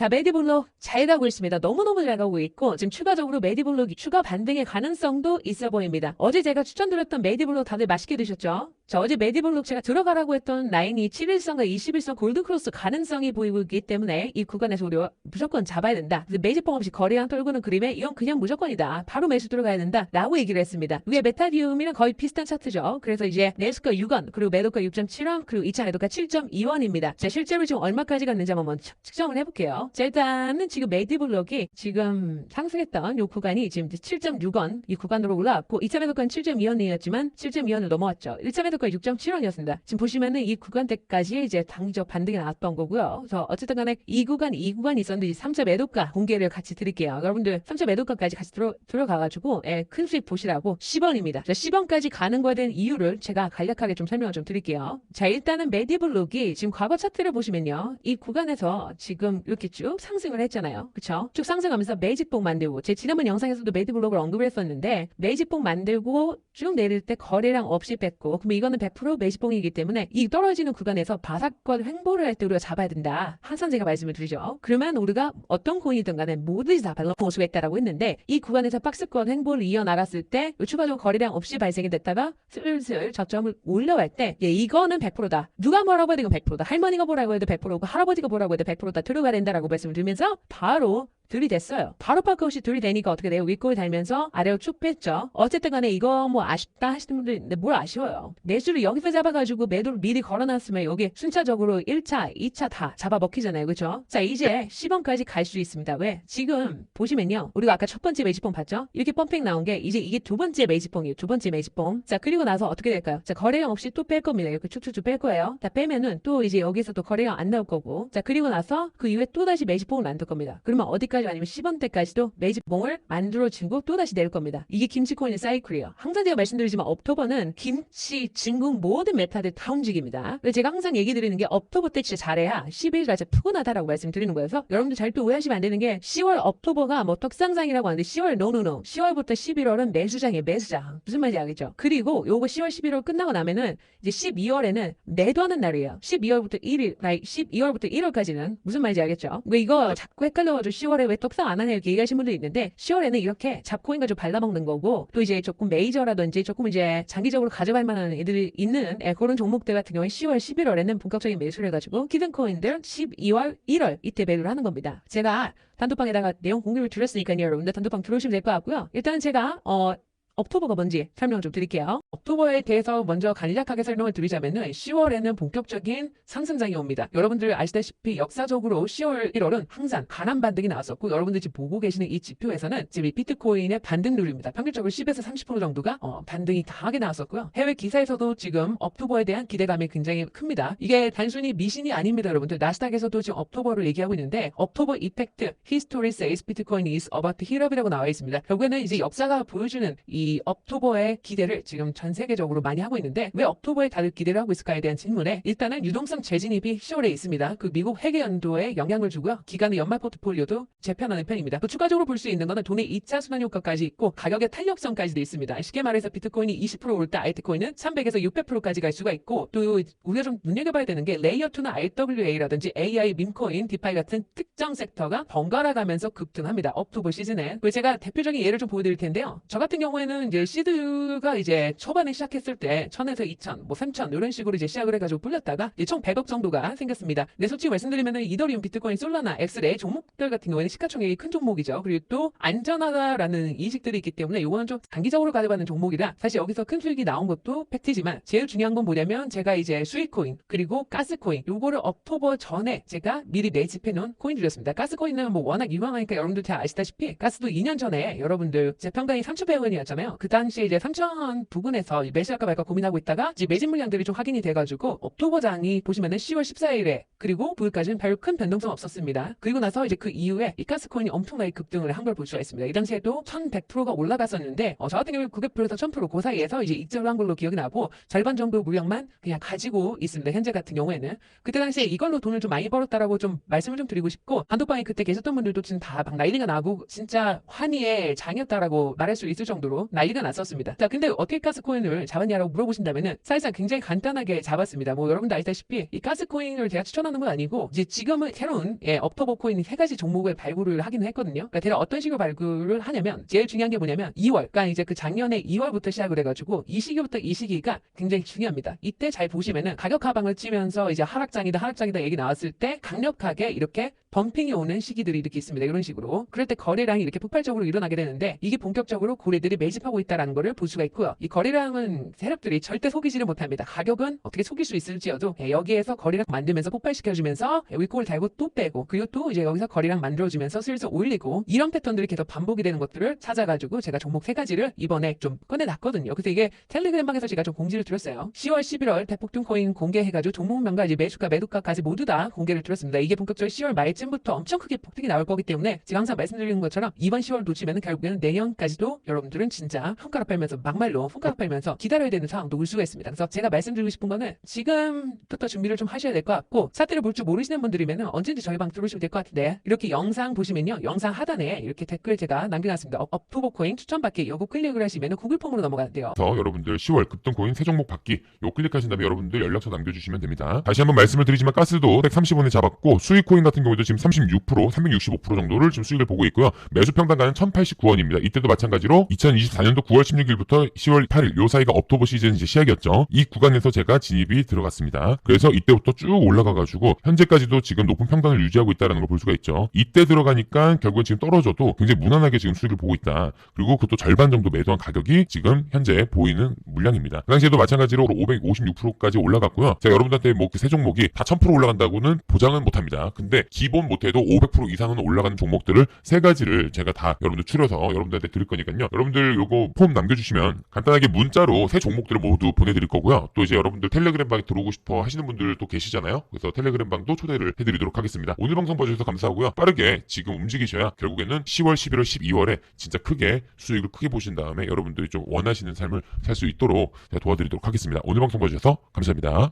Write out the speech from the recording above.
자, 메디블록 잘 가고 있습니다. 너무너무 잘 가고 있고, 지금 추가적으로 메디블록이 추가 반등의 가능성도 있어 보입니다. 어제 제가 추천드렸던 메디블록 다들 맛있게 드셨죠? 자, 어제 메디블록 제가 들어가라고 했던 라인이 7일선과 21선 골드크로스 가능성이 보이고 있기 때문에 이 구간에서 우리가 무조건 잡아야 된다. 매집봉 없이 거래량 떨구는 그림에 이건 그냥 무조건이다. 바로 매수 들어가야 된다. 라고 얘기를 했습니다. 위에 메타디움이랑 거의 비슷한 차트죠. 그래서 이제 네스가 6원, 그리고 매도가 6.7원, 그리고 2차 매도가 7.2원입니다. 자, 실제로 지금 얼마까지 갔는지 한번 측정을 해볼게요. 자, 일단은 지금 메디블록이 지금 상승했던 이 구간이 지금 7.6원 이 구간으로 올라왔고 2차 매도가는 7.2원이었지만 7.2원을 넘어왔죠. 1차 매도 가 6.7원이었습니다. 지금 보시면은 이 구간대까지 이제 단기적 반등이 나왔던 거고요. 그래서 어쨌든 간에 이 구간, 이 구간이 있었는데 3차 매도가 공개를 같이 드릴게요. 여러분들 3차 매도가까지 같이 들어, 들어가가지고 예, 큰 수익 보시라고 10원입니다. 자, 10원까지 가는 거에 대한 이유를 제가 간략하게 좀 설명을 좀 드릴게요. 자, 일단은 메디블록이 지금 과거 차트를 보시면요. 이 구간에서 지금 이렇게 쭉 상승을 했잖아요. 그쵸? 쭉 상승하면서 매직봉 만들고 제 지난번 영상에서도 메디블록을 언급을 했었는데 매직봉 만들고 쭉 내릴 때 거래량 없이 뺐고 그럼 이 거는 100% 매직봉이기 때문에 이 떨어지는 구간에서 바삭권 횡보를 할 때 우리가 잡아야 된다. 항상 제가 말씀을 드리죠. 그러면 우리가 어떤 코인이든 간에 모두 다 발로 수가 있다라고 했는데 이 구간에서 박스권 횡보를 이어나갔을 때 추가적으로 거래량 없이 발생이 됐다가 슬슬 저점을 올라갈 때 예, 이거는 100%다. 누가 뭐라고 해도 이건 100%다. 할머니가 뭐라고 해도 100%고 할아버지가 뭐라고 해도 100%다. 들어가야 된다라고 말씀을 드리면서 바로 들이댔어요. 바로 빠꾸 없이 들이대니까 어떻게 돼요? 윗골 달면서 아래로 쭉 뺐죠. 어쨌든 간에 이거 뭐 아쉽다 하시는 분들 있는데 뭘 아쉬워요. 매수를 여기서 잡아가지고 매도를 미리 걸어놨으면 여기 순차적으로 1차, 2차 다 잡아먹히잖아요. 그죠? 자, 이제 10원까지 갈 수 있습니다. 왜? 지금 보시면요. 우리가 아까 첫 번째 매지봉 봤죠? 이렇게 펌핑 나온 게 이제 이게 두 번째 매지봉이에요. 두 번째 매지봉. 자, 그리고 나서 어떻게 될까요? 자, 거래량 없이 또 뺄 겁니다. 이렇게 쭉쭉쭉 뺄 거예요. 자, 빼면은 또 이제 여기서 또 거래량 안 나올 거고. 자, 그리고 나서 그 이후에 또 다시 매지봉을 만들 겁니다. 그러면 어디까지 아니면 10원대까지도 매집봉을 만들어주고 또다시 내릴 겁니다. 이게 김치코인의 사이클이에요. 항상 제가 말씀드리지만 업토버는 김치, 중국 모든 메타들 다 움직입니다. 제가 항상 얘기 드리는 게 업토버 때 진짜 잘해야 11가 진짜 푸근하다라고 말씀드리는 거여서 여러분들 잘또 오해하시면 안 되는 게 10월 업토버가 뭐 떡상장이라고 하는데 10월 노노노 10월부터 11월은 매수장이에요 매수장 무슨 말인지 알겠죠? 그리고 요거 10월 11월 끝나고 나면은 이제 12월에는 매도하는 날이에요. 12월부터 1일, 아니 12월부터 1월까지는 무슨 말인지 알겠죠? 왜 이거 자꾸 헷갈려가지고 10월에 왜 떡상 안 하냐 이렇게 얘기하시는 분들 있는데 10월에는 이렇게 잡코인과 좀 발라먹는 거고 또 이제 조금 메이저라든지 조금 이제 장기적으로 가져갈 만한 애들 이 있는 예, 그런 종목들 같은 경우에 10월, 11월에는 본격적인 매수를 해가지고 기든코인들 12월, 1월 이때 매도를 하는 겁니다. 제가 단톡방에다가 내용 공유를 드렸으니까요. 여러분들 단톡방 들어오시면 될 것 같고요. 일단은 제가 어 옥토버가 뭔지 설명 좀 드릴게요. 옥토버에 대해서 먼저 간략하게 설명을 드리자면 은 10월에는 본격적인 상승장이 옵니다. 여러분들 아시다시피 역사적으로 10월, 1월은 항상 강한 반등이 나왔었고 여러분들 지금 보고 계시는 이 지표에서는 지금 이 비트코인의 반등률입니다. 평균적으로 10에서 30% 정도가 어, 반등이 강하게 나왔었고요. 해외 기사에서도 지금 옥토버에 대한 기대감이 굉장히 큽니다. 이게 단순히 미신이 아닙니다, 여러분들. 나스닥에서도 지금 옥토버를 얘기하고 있는데 옥토버 이펙트 히스토리 is about to heat up이라고 나와 있습니다. 결국에는 이제 역사가 보여주는 이 옥토버의 기대를 지금 전 세계적으로 많이 하고 있는데 왜 옥토버에 다들 기대를 하고 있을까에 대한 질문에 일단은 유동성 재진입이 10월에 있습니다. 그 미국 회계 연도에 영향을 주고요. 기간의 연말 포트폴리오도 재편하는 편입니다. 또 추가적으로 볼 수 있는 거는 돈의 2차 순환 효과까지 있고 가격의 탄력성까지도 있습니다. 쉽게 말해서 비트코인이 20%올때 알트코인은 300에서 600%까지 갈 수가 있고 또 우리가 좀 눈여겨봐야 되는 게 레이어 2나 RWA라든지 AI, 밈코인, 디파이 같은 특정 섹터가 번갈아 가면서 급등합니다. 옥토버 시즌에. 그래서 제가 대표적인 예를 좀 보여드릴 텐데요. 저 같은 경우에는 이제 시드가 이제 초반에 시작했을 때 1000에서 2000, 뭐 3000 이런 식으로 이제 시작을 해가지고 불렸다가 이제 총 100억 정도가 생겼습니다. 근데 솔직히 말씀드리면은 이더리움, 비트코인, 솔라나, 엑스레이 종목들 같은 경우에는 시가총액이 큰 종목이죠. 그리고 또 안전하다라는 인식들이 있기 때문에 이거는 좀 단기적으로 가져가는 종목이라 사실 여기서 큰 수익이 나온 것도 팩트지만 제일 중요한 건 뭐냐면 제가 이제 수익코인 그리고 가스코인 요거를 옥토버 전에 제가 미리 매집해 놓은 코인들이었습니다. 가스코인은 뭐 워낙 유명하니까 여러분들 다 아시다시피 가스도 2년 전에 여러분들 제 평당이 3,100원이었잖아요. 그 당시에 이제 3,000원 부근에서 매수할까 말까 고민하고 있다가 이제 매집 물량들이 좀 확인이 돼가지고 옥토버장이 보시면은 10월 14일에 그리고 9일까지는 별로 큰 변동성 없었습니다. 그리고 나서 이제 그 이후에 이 가스코인이 엄청나게 급등을 한 걸 볼 수가 있습니다. 이 당시에도 1100%가 올라갔었는데 어, 저 같은 경우에 900%에서 1000%그 사이에서 이제 익절을 한 걸로 기억이 나고 절반 정도 물량만 그냥 가지고 있습니다. 현재 같은 경우에는 그때 당시에 이걸로 돈을 좀 많이 벌었다라고 좀 말씀을 좀 드리고 싶고 단톡방에 그때 계셨던 분들도 지금 다 막 난리가 나고 진짜 환희의 장이었다라고 말할 수 있을 정도로 난리가 났었습니다. 자, 근데 어떻게 가스코인을 잡았냐라고 물어보신다면은 사실상 굉장히 간단하게 잡았습니다. 뭐 여러분도 아시다시피 이 가스코인을 제가 추천하는 건 아니고 이제 지금은 새로운 예, 업터버 코인이 세 가지 종목을 발굴을 하기는 했거든요. 그러니까 대략 어떤 식으로 발굴을 하냐면 제일 중요한 게 뭐냐면 2월, 그러니까 이제 그 작년에 2월부터 시작을 해가지고 이 시기부터 이 시기가 굉장히 중요합니다. 이때 잘 보시면은 가격 하방을 치면서 이제 하락장이다 하락장이다 얘기 나왔을 때 강력하게 이렇게 덤핑이 오는 시기들이 이렇게 있습니다. 이런 식으로. 그럴 때 거래량이 이렇게 폭발적으로 일어나게 되는데 이게 본격적으로 고래들이 매집 하고 있다는 것을 볼 수가 있고요. 이 거래량은 세력들이 절대 속이지를 못합니다. 가격은 어떻게 속일 수 있을지어도 예, 여기에서 거래량 만들면서 폭발시켜주면서 예, 윗골 달고 또 빼고 그리고 또 이제 여기서 거래량 만들어주면서 슬슬 올리고 이런 패턴들이 계속 반복이 되는 것들을 찾아가지고 제가 종목 세 가지를 이번에 좀 꺼내놨거든요. 그래서 이게 텔레그램방에서 제가 좀 공지를 드렸어요. 10월 11월 대폭등 코인 공개해가지고 종목명과 이제 매수가 매도가까지 모두 다 공개를 드렸습니다. 이게 본격적으로 10월 말쯤부터 엄청 크게 폭등이 나올 거기 때문에 제가 항상 말씀드리는 것처럼 이번 10월 놓치면 결국에는 내년까지도 여러분들은 진짜 손가락 빨면서 막말로 손가락 빨면서 기다려야 되는 상황도 올 수가 있습니다. 그래서 제가 말씀드리고 싶은 거는 지금부터 준비를 좀 하셔야 될 것 같고 사태를 볼 줄 모르시는 분들이면 언제든지 저희 방 들어오시면 될 것 같은데 이렇게 영상 보시면요 영상 하단에 이렇게 댓글 제가 남겨놨습니다. 업, 업투보 코인 추천받기 요거 클릭을 하시면 구글 폼으로 넘어가는데요. 그래서 여러분들 10월 급등 코인 세 종목 받기 요 클릭하신 다음에 여러분들 연락처 남겨주시면 됩니다. 다시 한번 말씀을 드리지만 가스도 130원에 잡았고 수익 코인 같은 경우도 지금 36% 365% 정도를 지금 수익을 보고 있고요. 매수 평단가는 1089원입니다. 이때도 마찬가지로 2024 년도 9월 16일부터 10월 8일 요 사이가 업토버 시즌 이제 시작이었죠. 이 구간에서 제가 진입이 들어갔습니다. 그래서 이때부터 쭉 올라가가지고 현재까지도 지금 높은 평단을 유지하고 있다는 걸 볼 수가 있죠. 이때 들어가니까 결국은 지금 떨어져도 굉장히 무난하게 지금 수익을 보고 있다. 그리고 그것도 절반 정도 매도한 가격이 지금 현재 보이는 물량입니다. 그 당시에도 마찬가지로 556%까지 올라갔고요. 제가 여러분들한테 뭐 세 종목이 다 1000% 올라간다고는 보장은 못합니다. 근데 기본 못해도 500% 이상은 올라가는 종목들을 세 가지를 제가 다 여러분들 추려서 여러분들한테 드릴 거니까요. 여러분들 요거 폼 남겨주시면 간단하게 문자로 세 종목들을 모두 보내드릴 거고요. 또 이제 여러분들 텔레그램 방에 들어오고 싶어 하시는 분들도 계시잖아요. 그래서 텔레그램 방도 초대를 해드리도록 하겠습니다. 오늘 방송 봐주셔서 감사하고요. 빠르게 지금 움직이셔야 결국에는 10월, 11월, 12월에 진짜 크게 수익을 크게 보신 다음에 여러분들이 좀 원하시는 삶을 살 수 있도록 제가 도와드리도록 하겠습니다. 오늘 방송 봐주셔서 감사합니다.